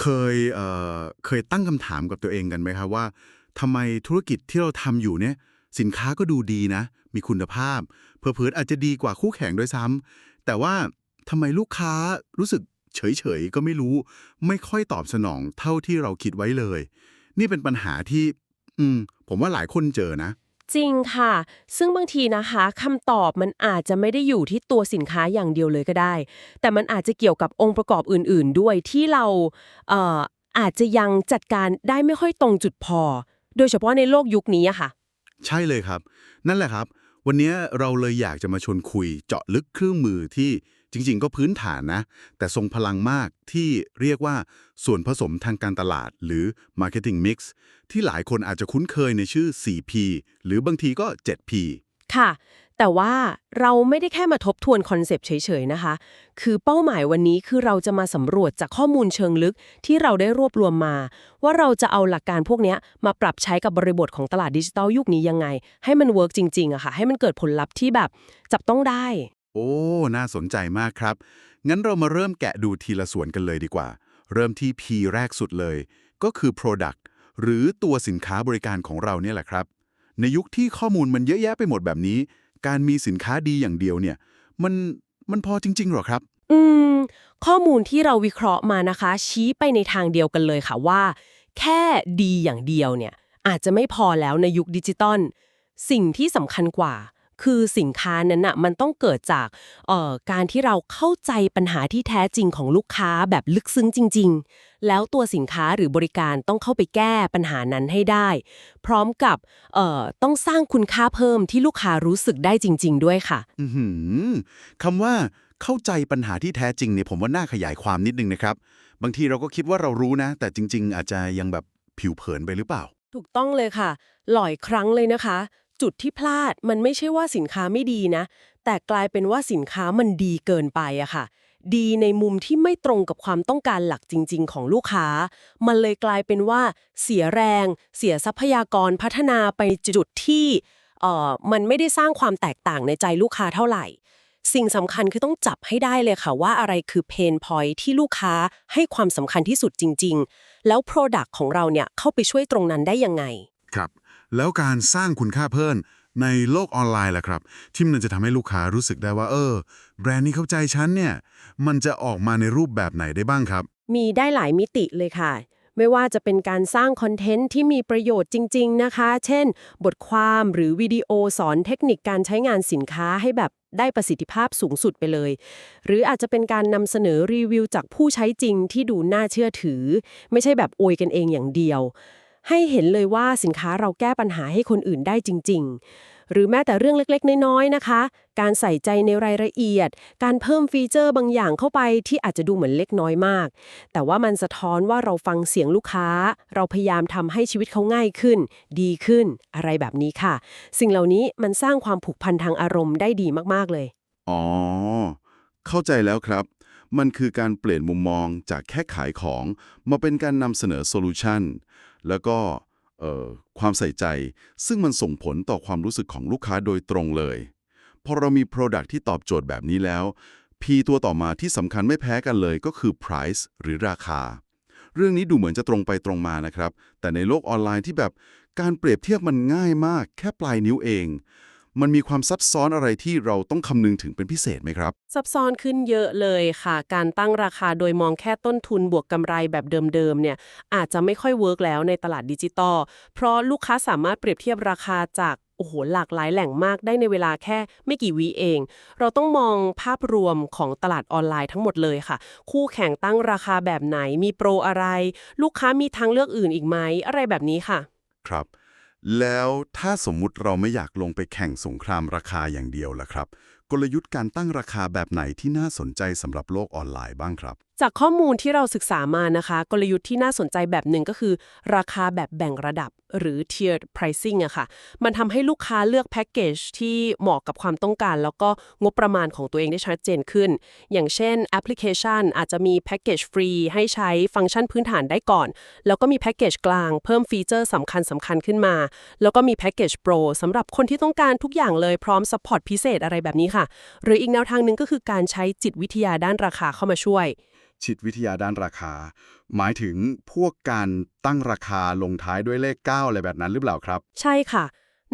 เคยเอ่อเคยตั้งคำถามกับตัวเองกันไหมครับว่าทำไมธุรกิจที่เราทำอยู่เนี่ย สินค้าก็ดูดีนะ มีคุณภาพ เผลอๆอาจจะดีกว่าคู่แข่งด้วยซ้ำแต่ว่าทำไมลูกค้ารู้สึกเฉยๆก็ไม่รู้ ไม่ค่อยตอบสนองเท่าที่เราคิดไว้เลย นี่เป็นปัญหาที่ อืม ผมว่าหลายคนเจอนะ จริงค่ะ ซึ่งบางทีนะคะคำตอบมันอาจจะไม่ได้อยู่ที่ตัวสินค้าอย่างเดียวเลยก็ได้ แต่มันอาจจะเกี่ยวกับองค์ประกอบอื่น ๆ ด้วยที่เราเอ่ออาจจะยังจัดการได้ไม่ค่อยตรงจุดพอ โดยเฉพาะในโลกยุคนี้อะค่ะ ใช่เลยครับ นั่นแหละครับ วันนี้เราเลยอยากจะมาชวนคุยเจาะลึกเครื่องมือที่ จริงๆ ก็พื้นฐานนะ แต่ทรงพลังมากที่เรียกว่าส่วนผสมทางการตลาดหรือ Marketing Mix ที่หลายคนอาจจะคุ้นเคยในชื่อ 4P หรือบางทีก็ 7P ค่ะ แต่ว่าเราไม่ได้แค่มาทบทวนคอนเซปต์เฉยๆนะคะ คือเป้าหมายวันนี้คือเราจะมาสำรวจจากข้อมูลเชิงลึกที่เราได้รวบรวมมา ว่าเราจะเอาหลักการพวกนี้มาปรับใช้กับบริบทของตลาดดิจิทัลยุคนี้ยังไง ให้มันเวิร์กจริงๆอะค่ะ ให้มันเกิดผลลัพธ์ที่แบบจับต้องได้ โอ้ น่าสนใจมากครับ งั้นเรามาเริ่มแกะดูทีละส่วนกันเลยดีกว่า เริ่มที่ P แรกสุดเลย ก็คือ Product หรือตัวสินค้าบริการของเราเนี่ยแหละครับ ในยุคที่ข้อมูลมันเยอะแยะไปหมดแบบนี้ การมีสินค้าดีอย่างเดียวเนี่ย มันมันพอจริงๆหรอครับ อืม ข้อมูลที่เราวิเคราะห์มานะคะ ชี้ไปในทางเดียวกันเลยค่ะว่า แค่ดีอย่างเดียวเนี่ยอาจจะไม่พอแล้วในยุคดิจิตอลสิ่งที่สำคัญกว่า คือสินค้านั้นน่ะมันต้องเกิดจากเอ่อการที่เราเข้าใจปัญหาที่แท้จริงของลูกค้าแบบลึกซึ้งจริง ๆ แล้วตัวสินค้าหรือบริการต้องเข้าไปแก้ปัญหานั้นให้ได้ พร้อมกับเอ่อต้องสร้างคุณค่าเพิ่มที่ลูกค้ารู้สึกได้จริง ๆ ด้วยค่ะอือหือคำว่าเข้าใจปัญหาที่แท้จริงเนี่ยผมว่าน่าขยายความนิดนึงนะครับ บางทีเราก็คิดว่าเรารู้นะ แต่จริง ๆ อาจจะยังแบบผิวเผินไปหรือเปล่า ถูกต้องเลยค่ะ หลายครั้งเลยนะคะ จุดที่พลาดมันไม่ใช่ว่าสินค้าไม่ดีนะ แต่กลายเป็นว่าสินค้ามันดีเกินไปอะค่ะ ดีในมุมที่ไม่ตรงกับความต้องการหลักจริง ๆ ของลูกค้า มันเลยกลายเป็นว่า เสียแรง เสียทรัพยากรพัฒนาไปจุดที่เอ่อมันไม่ได้สร้างความแตกต่างในใจลูกค้าเท่าไหร่ สิ่งสำคัญคือต้องจับให้ได้เลยค่ะว่าอะไรคือเพนพอยที่ลูกค้าให้ความสำคัญที่สุดจริง ๆ แล้ว Product ของเราเนี่ยเข้าไปช่วยตรงนั้นได้ยังไง ครับ แล้วการสร้างคุณค่าเพิ่มในโลกออนไลน์ล่ะครับ ที่มันจะทำให้ลูกค้ารู้สึกได้ว่า เออ แบรนด์นี้เข้าใจฉันเนี่ย มันจะออกมาในรูปแบบไหนได้บ้างครับ มีได้หลายมิติเลยค่ะ ไม่ว่าจะเป็นการสร้างคอนเทนต์ที่มีประโยชน์จริง ๆ นะคะ เช่น บทความหรือวิดีโอสอนเทคนิคการใช้งานสินค้าให้แบบได้ประสิทธิภาพสูงสุดไปเลย หรืออาจจะเป็นการนำเสนอรีวิวจากผู้ใช้จริงที่ดูน่าเชื่อถือ ไม่ใช่แบบอวยกันเองอย่างเดียว ให้เห็นเลยว่าสินค้าเราแก้ปัญหาให้คนอื่นได้จริง ๆ หรือแม้แต่เรื่องเล็กๆ น้อยๆนะคะ การใส่ใจในรายละเอียด การเพิ่มฟีเจอร์บางอย่างเข้าไปที่อาจจะดูเหมือนเล็กน้อยมาก แต่ว่ามันสะท้อนว่าเราฟังเสียงลูกค้า เราพยายามทำให้ชีวิตเขาง่ายขึ้น ดีขึ้น อะไรแบบนี้ค่ะ สิ่งเหล่านี้มันสร้างความผูกพันทางอารมณ์ได้ดีมากๆเลย อ๋อ เข้าใจแล้วครับมันคือการเปลี่ยนมุมมองจากแค่ขายของ มาเป็นการนำเสนอโซลูชัน แล้วก็ความใส่ใจ ซึ่งมันส่งผลต่อความรู้สึกของลูกค้าโดยตรงเลย พอเรามี Product ที่ตอบโจทย์แบบนี้แล้ว P ตัวต่อมาที่สำคัญไม่แพ้กันเลยก็คือ Price หรือราคา เรื่องนี้ดูเหมือนจะตรงไปตรงมานะครับ แต่ในโลกออนไลน์ที่แบบการเปรียบเทียบมันง่ายมาก แค่ปลายนิ้วเอง มันมีความซับซ้อนอะไรที่เราต้องคำนึงถึงเป็นพิเศษไหมครับ ซับซ้อนขึ้นเยอะเลยค่ะ การตั้งราคาโดยมองแค่ต้นทุนบวกกำไรแบบเดิมๆเนี่ยอาจจะไม่ค่อยเวิร์กแล้วในตลาดดิจิตอลเพราะลูกค้าสามารถเปรียบเทียบราคาจากโอ้โหหลากหลายแหล่งมากได้ในเวลาแค่ไม่กี่วิเอง เราต้องมองภาพรวมของตลาดออนไลน์ทั้งหมดเลยค่ะ คู่แข่งตั้งราคาแบบไหนมีโปรอะไร ลูกค้ามีทางเลือกอื่นอีกไหมอะไรแบบนี้ค่ะ ครับ แล้วถ้าสมมุติเราไม่อยากลงไปแข่งสงครามราคาอย่างเดียวล่ะครับ กลยุทธ์การตั้งราคาแบบไหนที่น่าสนใจสำหรับโลกออนไลน์บ้างครับ จากข้อมูลที่เราศึกษามานะคะ กลยุทธ์ที่น่าสนใจแบบหนึ่งก็คือ ราคาแบบแบ่งระดับหรือ tiered pricing อะค่ะ มันทำให้ลูกค้าเลือกแพ็กเกจที่เหมาะกับความต้องการ แล้วก็งบประมาณของตัวเองได้ชัดเจนขึ้น อย่างเช่นแอปพลิเคชันอาจจะมีแพ็กเกจฟรีให้ใช้ฟังก์ชันพื้นฐานได้ก่อน แล้วก็มีแพ็กเกจกลางเพิ่มฟีเจอร์สำคัญสำคัญขึ้นมา แล้วก็มีแพ็กเกจโปรสำหรับคนที่ต้องการทุกอย่างเลยพร้อมซัพพอร์ตพิเศษอะไรแบบนี้ค่ะ หรืออีกแนวทางหนึ่งก็คือการใช้จิตวิทยาด้านราคาเข้ามาช่วย จิตวิทยาด้านราคา หมายถึงพวกการตั้งราคาลงท้ายด้วยเลข 9 อะไรแบบนั้นหรือเปล่าครับ ใช่ค่ะ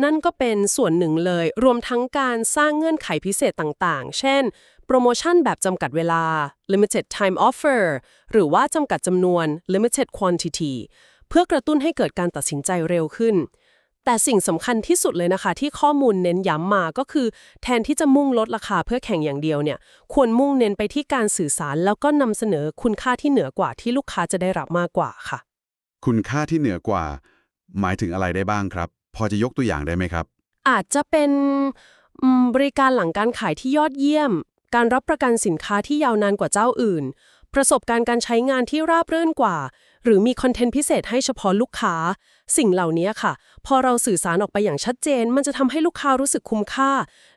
นั่นก็เป็นส่วนหนึ่งเลย รวมทั้งการสร้างเงื่อนไขพิเศษต่างๆ เช่น โปรโมชั่นแบบจำกัดเวลา limited time offer หรือว่าจำกัดจำนวน limited quantity เพื่อกระตุ้นให้เกิดการตัดสินใจเร็วขึ้น แต่สิ่งสำคัญที่สุดเลยนะคะ ที่ข้อมูลเน้นย้ำมาก็คือ แทนที่จะมุ่งลดราคาเพื่อแข่งอย่างเดียวเนี่ยควรมุ่งเน้นไปที่การสื่อสาร แล้วก็นำเสนอคุณค่าที่เหนือกว่าที่ลูกค้าจะได้รับมากกว่าค่ะ คุณค่าที่เหนือกว่า หมายถึงอะไรได้บ้างครับ พอจะยกตัวอย่างได้ไหมครับ อาจจะเป็นอืมบริการหลังการขายที่ยอดเยี่ยม การรับประกันสินค้าที่ยาวนานกว่าเจ้าอื่น ประสบการณ์การใช้งานที่ราบรื่นกว่า หรือมีคอนเทนต์พิเศษให้เฉพาะลูกค้า สิ่งเหล่านี้ค่ะ พอเราสื่อสารออกไปอย่างชัดเจน มันจะทำให้ลูกค้ารู้สึกคุ้มค่า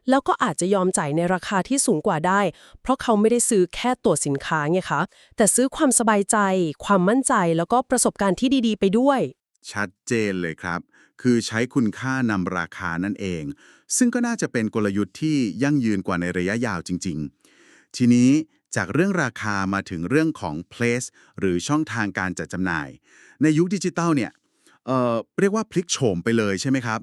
แล้วก็อาจจะยอมจ่ายในราคาที่สูงกว่าได้ เพราะเขาไม่ได้ซื้อแค่ตัวสินค้าไงคะแต่ซื้อความสบายใจ ความมั่นใจ แล้วก็ประสบการณ์ที่ดีๆ ไปด้วย ชัดเจนเลยครับ คือใช้คุณค่านำราคานั่นเอง ซึ่งก็น่าจะเป็นกลยุทธ์ที่ยั่งยืนกว่าในระยะยาวจริง ๆ ทีนี้ จากเรื่องราคามาถึงเรื่องของ place หรือช่องทางการจัดจำหน่าย ในยุคดิจิตอลเนี่ยเอ่อเรียกว่าพลิกโฉมไปเลยใช่ไหมครับ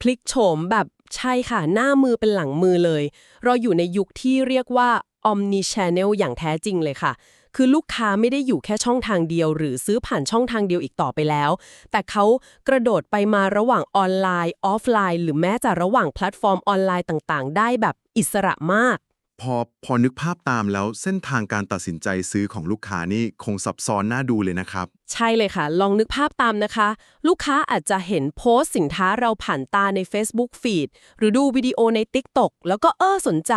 พลิกโฉมแบบใช่ค่ะ หน้ามือเป็นหลังมือเลย เราอยู่ในยุคที่เรียกว่า omni channel อย่างแท้จริงเลยค่ะ คือลูกค้าไม่ได้อยู่แค่ช่องทางเดียว หรือซื้อผ่านช่องทางเดียวอีกต่อไปแล้ว แต่เขากระโดดไปมาระหว่างออนไลน์ ออฟไลน์ หรือแม้แต่ระหว่างแพลตฟอร์มออนไลน์ต่างๆ ได้แบบอิสระมาก พอพอนึกภาพตามแล้วเส้นทางการตัดสินใจซื้อของลูกค้านี่คงซับซ้อนน่าดูเลยนะครับ ใช่เลยค่ะ ลองนึกภาพตามนะคะ ลูกค้าอาจจะเห็นโพสต์สินค้าเราผ่านตาใน Facebook Feed หรือดูวิดีโอใน TikTok แล้วก็เออสนใจ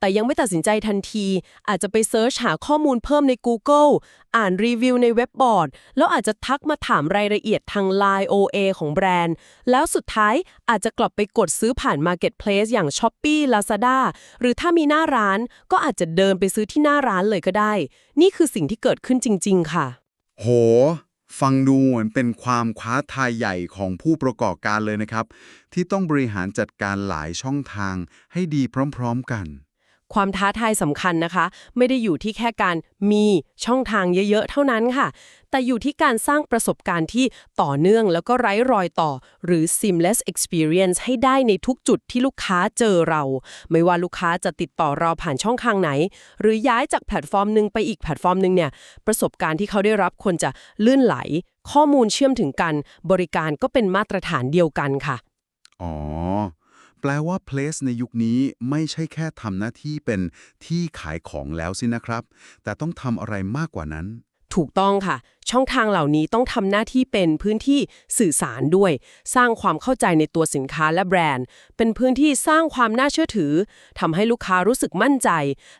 แต่ยังไม่ตัดสินใจทันที อาจจะไปเซิร์ชหาข้อมูลเพิ่มใน Google อ่านรีวิวในเว็บบอร์ด แล้วอาจจะทักมาถามรายละเอียดทาง Line OA ของแบรนด์ แล้วสุดท้ายอาจจะกลับไปกดซื้อผ่าน Marketplace อย่าง Shopee Lazada หรือถ้ามีหน้าร้านก็อาจจะเดินไปซื้อที่หน้าร้านเลยก็ได้ นี่คือสิ่งที่เกิดขึ้นจริง ๆ ค่ะ โห ฟังดูเหมือนเป็นความคว้าทายใหญ่ของผู้ประกอบการเลยนะครับ ที่ต้องบริหารจัดการหลายช่องทางให้ดีพร้อม ๆ กัน ความท้าทายสำคัญนะคะ ไม่ได้อยู่ที่แค่การมีช่องทางเยอะ ๆ เท่านั้นค่ะ แต่อยู่ที่การสร้างประสบการณ์ที่ต่อเนื่องแล้วก็ไร้รอยต่อ หรือ seamless experience ให้ได้ในทุกจุดที่ลูกค้าเจอเรา ไม่ว่าลูกค้าจะติดต่อเราผ่านช่องทางไหน หรือย้ายจากแพลตฟอร์มหนึ่งไปอีกแพลตฟอร์มหนึ่งเนี่ยประสบการณ์ที่เขาได้รับควรจะลื่นไหล ข้อมูลเชื่อมถึงกัน บริการก็เป็นมาตรฐานเดียวกันค่ะอ๋อ แปลว่า Place ในยุคนี้ไม่ใช่แค่ทำหน้าที่เป็นที่ขายของแล้วสินะครับ แต่ต้องทำอะไรมากกว่านั้น ถูกต้องค่ะ ช่องทางเหล่านี้ต้องทำหน้าที่เป็นพื้นที่สื่อสารด้วย สร้างความเข้าใจในตัวสินค้าและแบรนด์ เป็นพื้นที่สร้างความน่าเชื่อถือทำให้ลูกค้ารู้สึกมั่นใจ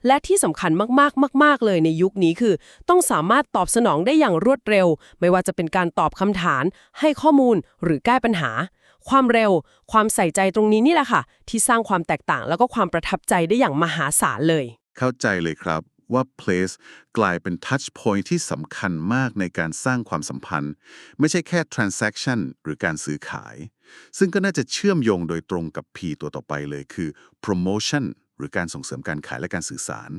และที่สำคัญมากๆ มาก ๆ เลยในยุคนี้คือ ต้องสามารถตอบสนองได้อย่างรวดเร็ว ไม่ว่าจะเป็นการตอบคำถามให้ข้อมูลหรือแก้ปัญหา ความเร็ว ความใส่ใจตรงนี้นี่แหละค่ะ ที่สร้างความแตกต่างแล้วก็ความประทับใจได้อย่างมหาศาลเลย เข้าใจเลยครับว่า place กลายเป็น touch point ที่สำคัญมากในการสร้างความสัมพันธ์ ไม่ใช่แค่ transaction หรือการซื้อขาย ซึ่งก็น่าจะเชื่อมโยงโดยตรงกับ P ตัวต่อไปเลยคือ promotion หรือการส่งเสริมการขายและการสื่อสาร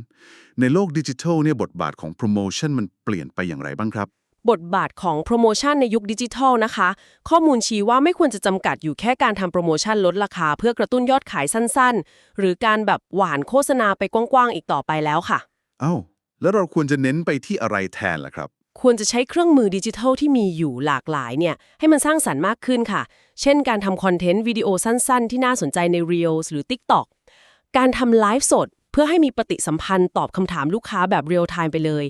ในโลกดิจิทัลเนี่ยบทบาทของ promotion มันเปลี่ยนไปอย่างไรบ้างครับ บทบาทของโปรโมชั่นในยุคดิจิทัลนะคะ ข้อมูลชี้ว่าไม่ควรจะจำกัดอยู่แค่การทำโปรโมชั่นลดราคา เพื่อกระตุ้นยอดขายสั้นๆ หรือการแบบหวานโฆษณาไปกว้างๆอีกต่อไปแล้วค่ะ เอ้า แล้วเราควรจะเน้นไปที่อะไรแทนล่ะครับ ควรจะใช้เครื่องมือดิจิทัลที่มีอยู่หลากหลายเนี่ยให้มันสร้างสรรค์มากขึ้นค่ะ เช่น การทำคอนเทนต์วิดีโอสั้นๆ ที่น่าสนใจใน Reels หรือ TikTok การทำไลฟ์สดเพื่อให้มีปฏิสัมพันธ์ตอบคำถามลูกค้าแบบเรียลไทม์ไปเลย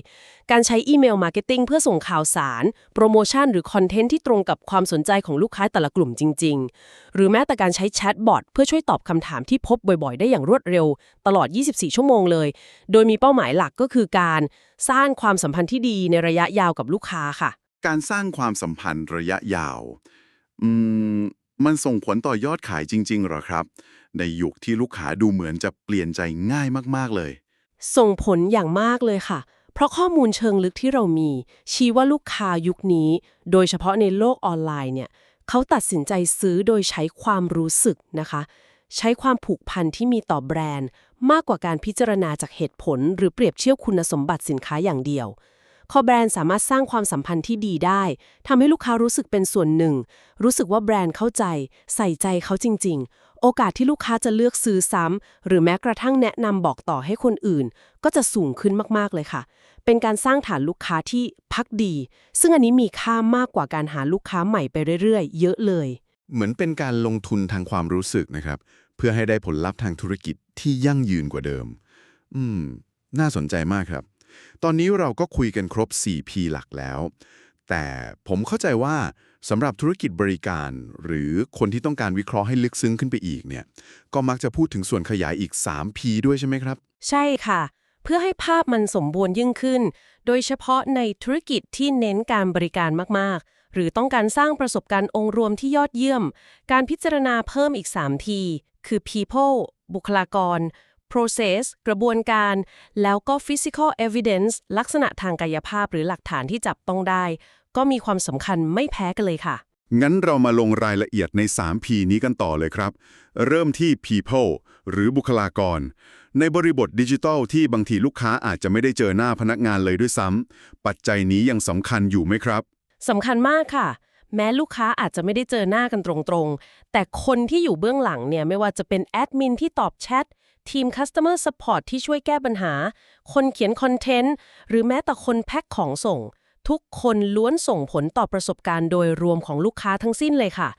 การใช้อีเมลมาร์เก็ตติ้งเพื่อส่งข่าวสาร โปรโมชั่นหรือคอนเทนต์ที่ตรงกับความสนใจของลูกค้าแต่ละกลุ่มจริง ๆ หรือแม้แต่การใช้แชทบอทเพื่อช่วยตอบคำถามที่พบบ่อยๆ ได้อย่างรวดเร็ว ตลอด 24 ชั่วโมงเลย โดยมีเป้าหมายหลักก็คือการสร้างความสัมพันธ์ที่ดีในระยะยาวกับลูกค้าค่ะ การสร้างความสัมพันธ์ระยะยาว อืม มันส่งผลต่อยอดขายจริงๆเหรอครับ ในยุคที่ลูกค้าดูเหมือนจะเปลี่ยนใจง่ายมากๆเลย ส่งผลอย่างมากเลยค่ะ เพราะข้อมูลเชิงลึกที่เรามี ชี้ว่าลูกค้ายุคนี้ โดยเฉพาะในโลกออนไลน์เนี่ยเขาตัดสินใจซื้อโดยใช้ความรู้สึกนะคะ ใช้ความผูกพันที่มีต่อแบรนด์ มากกว่าการพิจารณาจากเหตุผล หรือเปรียบเทียบคุณสมบัติสินค้าอย่างเดียว คอแบรนด์สามารถสร้างความสัมพันธ์ที่ดีได้ทำให้ลูกค้ารู้สึกเป็นส่วนหนึ่ง รู้สึกว่าแบรนด์เข้าใจ ใส่ใจเขาจริง ๆ โอกาสที่ลูกค้าจะเลือกซื้อซ้ำหรือแม้กระทั่งแนะนำบอกต่อให้คนอื่น ก็จะสูงขึ้นมากๆเลยค่ะ เป็นการสร้างฐานลูกค้าที่พักดี ซึ่งอันนี้มีค่ามากกว่าการหาลูกค้าใหม่ไปเรื่อยๆ เยอะเลย เหมือนเป็นการลงทุนทางความรู้สึกนะครับ เพื่อให้ได้ผลลัพธ์ทางธุรกิจที่ยั่งยืนกว่าเดิม อืม น่าสนใจมากครับ ตอนนี้เราก็คุยกันครบ 4P หลักแล้ว แต่ผมเข้าใจว่าสำหรับธุรกิจบริการ หรือคนที่ต้องการวิเคราะห์ให้ลึกซึ้งขึ้นไปอีกเนี่ย ก็มักจะพูดถึงส่วนขยายอีก 3P ด้วยใช่ไหมครับ ใช่ค่ะ เพื่อให้ภาพมันสมบูรณ์ยิ่งขึ้น โดยเฉพาะในธุรกิจที่เน้นการบริการมากๆ หรือต้องการสร้างประสบการณ์องค์รวมที่ยอดเยี่ยม การพิจารณาเพิ่มอีก3ทีคือ people บุคลากร process กระบวนการ แล้วก็ physical evidence ลักษณะทางกายภาพหรือหลักฐานที่จับต้องได้ ก็มีความสำคัญไม่แพ้กันเลยค่ะ งั้นเรามาลงรายละเอียดใน 3P นี้กันต่อเลยครับ เริ่มที่ people หรือบุคลากร ในบริบทดิจิทัลที่บางทีลูกค้าอาจจะไม่ได้เจอหน้าพนักงานเลยด้วยซ้ำปัจจัยนี้ยังสำคัญอยู่ไหมครับสำคัญมากค่ะแม้ลูกค้าอาจจะไม่ได้เจอหน้ากันตรงๆ แต่คนที่อยู่เบื้องหลังเนี่ยไม่ว่าจะเป็นแอดมินที่ตอบแชท ทีม Customer Support ที่ช่วยแก้ปัญหา คนเขียนคอนเทนต์ หรือแม้แต่คนแพ็คของส่ง ทุกคนล้วนส่งผลต่อประสบการณ์โดยรวมของลูกค้าทั้งสิ้นเลยค่ะ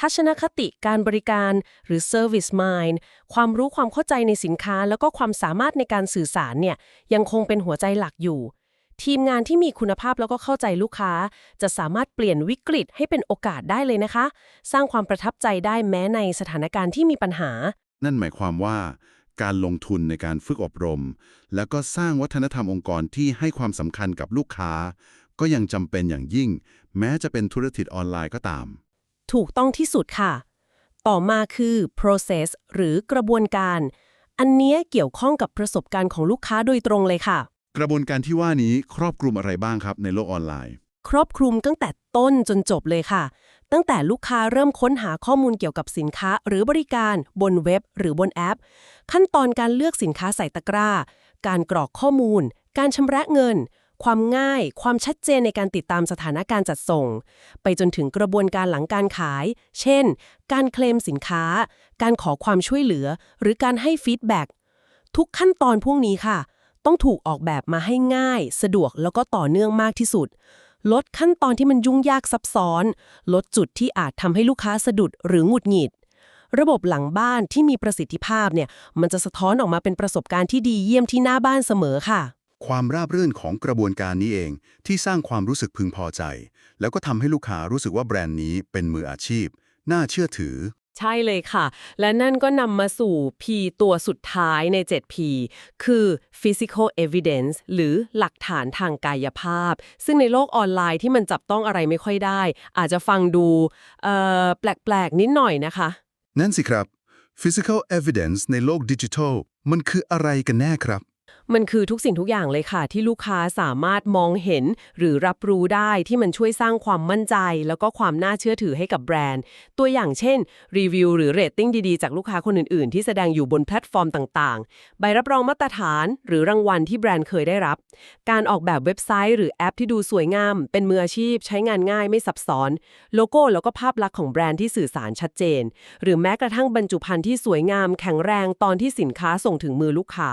ทัศนคติการบริการหรือ Service Mind ความรู้ความเข้าใจในสินค้า แล้วก็ความสามารถในการสื่อสารเนี่ยยังคงเป็นหัวใจหลักอยู่ ทีมงานที่มีคุณภาพแล้วก็เข้าใจลูกค้า จะสามารถเปลี่ยนวิกฤตให้เป็นโอกาสได้เลยนะคะ สร้างความประทับใจได้แม้ในสถานการณ์ที่มีปัญหา นั่นหมายความว่า การลงทุนในการฝึกอบรม แล้วก็สร้างวัฒนธรรมองค์กรที่ให้ความสำคัญกับลูกค้า ก็ยังจำเป็นอย่างยิ่ง แม้จะเป็นธุรกิจออนไลน์ก็ตาม ถูกต้องที่สุดค่ะ ต่อมาคือ process หรือกระบวนการ อันเนี้ยเกี่ยวข้องกับประสบการณ์ของลูกค้าโดยตรงเลยค่ะ กระบวนการที่ว่านี้ครอบคลุมอะไรบ้างครับในโลกออนไลน์ ครอบคลุมตั้งแต่ต้นจนจบเลยค่ะ ตั้งแต่ลูกค้าเริ่มค้นหาข้อมูลเกี่ยวกับสินค้าหรือบริการบนเว็บ หรือบนแอป ขั้นตอนการเลือกสินค้าใส่ตะกร้า การกรอกข้อมูล การชำระเงิน ความง่าย ความชัดเจนในการติดตามสถานการณ์จัดส่ง ไปจนถึงกระบวนการหลังการขาย เช่น การเคลมสินค้า การขอความช่วยเหลือ หรือการให้ฟีดแบ็กทุกขั้นตอนพวกนี้ค่ะ ต้องถูกออกแบบมาให้ง่าย สะดวกแล้วก็ต่อเนื่องมากที่สุด ลดขั้นตอนที่มันยุ่งยากซับซ้อน ลดจุดที่อาจทำให้ลูกค้าสะดุดหรือหงุดหงิด ระบบหลังบ้านที่มีประสิทธิภาพเนี่ย มันจะสะท้อนออกมาเป็นประสบการณ์ที่ดีเยี่ยมที่หน้าบ้านเสมอค่ะ ความราบรื่นของกระบวนการนี้เองที่สร้างความรู้สึกพึงพอใจ แล้วก็ทำให้ลูกค้ารู้สึกว่าแบรนด์นี้เป็นมืออาชีพ น่าเชื่อถือ ใช่เลยค่ะ และนั่นก็นำมาสู่ P ตัวสุดท้ายใน 7P คือ physical evidence หรือหลักฐานทางกายภาพ ซึ่งในโลกออนไลน์ที่มันจับต้องอะไรไม่ค่อยได้ อาจจะฟังดูเอ่อแปลกๆ นิดหน่อยนะคะ นั่นสิครับ physical evidence ในโลกดิจิทัล มันคืออะไรกันแน่ครับ มันคือทุกสิ่งทุกอย่างเลยค่ะ ที่ลูกค้าสามารถมองเห็น หรือรับรู้ได้ที่มันช่วยสร้างความมั่นใจ แล้วก็ความน่าเชื่อถือให้กับแบรนด์ ตัวอย่างเช่น รีวิวหรือเรตติ้งดีๆ จากลูกค้าคนอื่นๆ ที่แสดงอยู่บนแพลตฟอร์มต่างๆ ใบรับรองมาตรฐาน หรือรางวัลที่แบรนด์เคยได้รับ การออกแบบเว็บไซต์ หรือแอปที่ดูสวยงาม เป็นมืออาชีพ ใช้งานง่ายไม่ซับซ้อน โลโก้แล้วก็ภาพลักษณ์ของแบรนด์ที่สื่อสารชัดเจน หรือแม้กระทั่งบรรจุภัณฑ์ที่สวยงาม แข็งแรงตอนที่สินค้าส่งถึงมือลูกค้า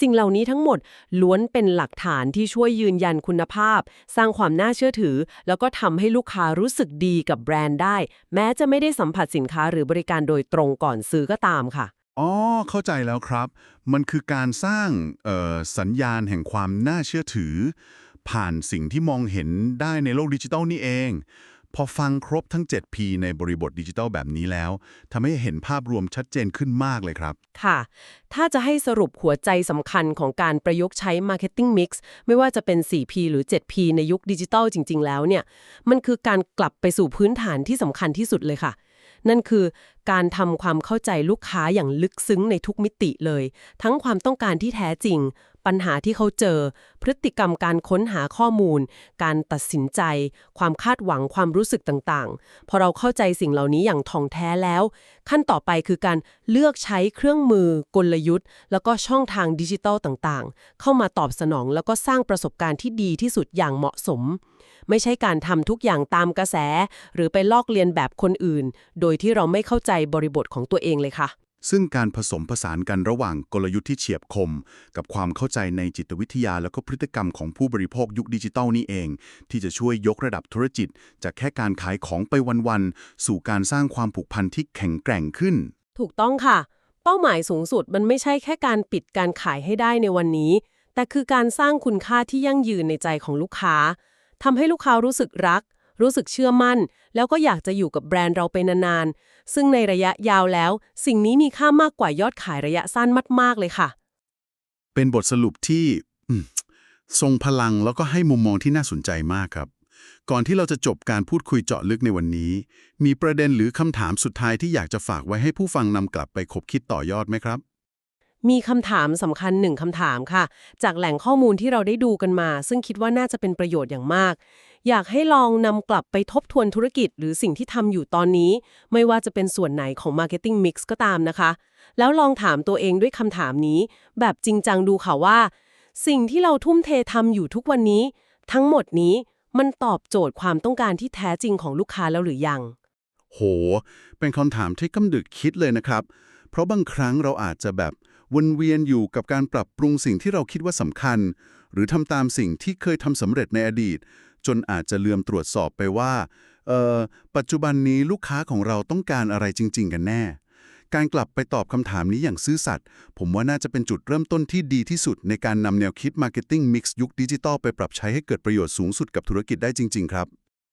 สิ่งเหล่านี้ทั้งหมด ล้วนเป็นหลักฐานที่ช่วยยืนยันคุณภาพ สร้างความน่าเชื่อถือ แล้วก็ทำให้ลูกค้ารู้สึกดีกับแบรนด์ได้ แม้จะไม่ได้สัมผัสสินค้าหรือบริการโดยตรงก่อนซื้อก็ตามค่ะอ๋อ เข้าใจแล้วครับ มันคือการสร้างสัญญาณแห่งความน่าเชื่อถือ ผ่านสิ่งที่มองเห็นได้ในโลกดิจิทัลนี่เอง พอฟังครบทั้ง 7P ในบริบทดิจิทัลแบบนี้แล้วทำให้เห็นภาพรวมชัดเจนขึ้นมากเลยครับ ค่ะ ถ้าจะให้สรุปหัวใจสำคัญของการประยุกต์ใช้ Marketing Mix ไม่ว่าจะเป็น 4P หรือ 7P ในยุคดิจิทัลจริง ๆ แล้วเนี่ย มันคือการกลับไปสู่พื้นฐานที่สำคัญที่สุดเลยค่ะ นั่นคือการทำความเข้าใจลูกค้าอย่างลึกซึ้งในทุกมิติเลย ทั้งความต้องการที่แท้จริง ปัญหาที่เขาเจอ พฤติกรรมการค้นหาข้อมูล การตัดสินใจ ความคาดหวังความรู้สึกต่างๆ พอเราเข้าใจสิ่งเหล่านี้อย่างท่องแท้แล้ว ขั้นต่อไปคือการเลือกใช้เครื่องมือ กลยุทธ์ แล้วก็ช่องทางดิจิทัลต่างๆ เข้ามาตอบสนองแล้วก็สร้างประสบการณ์ที่ดีที่สุดอย่างเหมาะสม ไม่ใช่การทำทุกอย่างตามกระแส หรือไปลอกเลียนแบบคนอื่น โดยที่เราไม่เข้าใจบริบทของตัวเองเลยค่ะ ซึ่งการผสมผสานกันระหว่างกลยุทธ์ที่เฉียบคม กับความเข้าใจในจิตวิทยาแล้วก็พฤติกรรมของผู้บริโภคยุคดิจิทัลนี่เอง ที่จะช่วยยกระดับธุรกิจ จากแค่การขายของไปวันๆสู่การสร้างความผูกพันที่แข็งแกร่งขึ้น ถูกต้องค่ะ เป้าหมายสูงสุดมันไม่ใช่แค่การปิดการขายให้ได้ในวันนี้ แต่คือการสร้างคุณค่าที่ยั่งยืนในใจของลูกค้าทำให้ลูกค้ารู้สึกรัก รู้สึกเชื่อมั่น แล้วก็อยากจะอยู่กับแบรนด์เราไปนานๆ ซึ่งในระยะยาวแล้ว สิ่งนี้มีค่ามากกว่ายอดขายระยะสั้นมากๆเลยค่ะ เป็นบทสรุปที่ทรงพลังแล้วก็ให้มุมมองที่น่าสนใจมากครับ ก่อนที่เราจะจบการพูดคุยเจาะลึกในวันนี้ มีประเด็นหรือคำถามสุดท้ายที่อยากจะฝากไว้ให้ผู้ฟังนำกลับไปคบคิดต่อยอดไหมครับ มีคำถามสำคัญหนึ่งคำถามค่ะ จากแหล่งข้อมูลที่เราได้ดูกันมา ซึ่งคิดว่าน่าจะเป็นประโยชน์อย่างมาก อยากให้ลองนำกลับไปทบทวนธุรกิจ หรือสิ่งที่ทำอยู่ตอนนี้ ไม่ว่าจะเป็นส่วนไหนของ Marketing Mix ก็ตามนะคะ แล้วลองถามตัวเองด้วยคำถามนี้ แบบจริงจังดูค่ะว่า สิ่งที่เราทุ่มเททำอยู่ทุกวันนี้ ทั้งหมดนี้มันตอบโจทย์ความต้องการที่แท้จริงของลูกค้าแล้วหรือยัง โห เป็นคำถามที่กำดึกคิดเลยนะครับ เพราะบางครั้งเราอาจจะแบบ วนเวียนอยู่กับการปรับปรุงสิ่งที่เราคิดว่าสำคัญ หรือทำตามสิ่งที่เคยทำสำเร็จในอดีต จนอาจจะเลือมตรวจสอบไปว่าเออปัจจุบันนี้ลูกค้าของเราต้องการอะไรจริง ๆ กันแน่ การกลับไปตอบคำถามนี้อย่างซื่อสัตย์ผมว่าน่าจะเป็นจุดเริ่มต้นที่ดีที่สุดในการนำแนวคิด Marketing Mix ยุคดิจิทัลไปปรับใช้ให้เกิดประโยชน์สูงสุดกับธุรกิจได้จริง ๆ ครับ